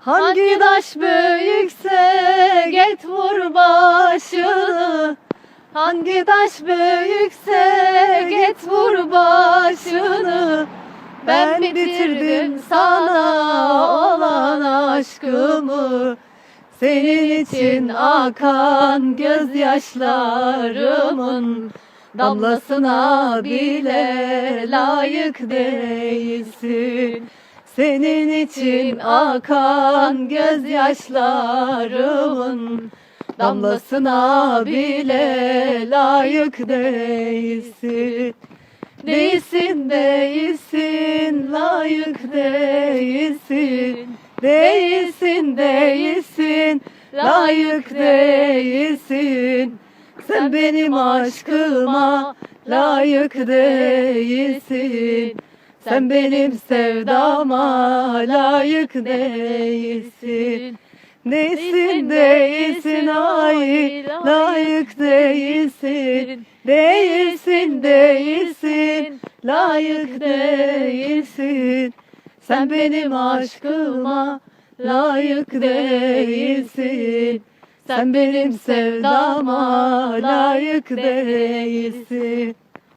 Hangi taş büyükse get vur başını Hangi taş büyükse get vur başını. Ben bitirdim sana olan aşkımı. Senin için akan gözyaşlarımın Damlasına bile layık değilsin Senin için akan gözyaşlarımın Damlasına bile layık değilsin. Değilsin, değilsin, layık değilsin. Değilsin, değilsin, layık değilsin. Sen benim aşkıma layık değilsin Sen benim sevdama layık değilsin. Değilsin, değilsin, ay layık değilsin. Değilsin, değilsin, layık değilsin. Sen benim aşkıma layık değilsin. Sen benim sevdama layık değilsin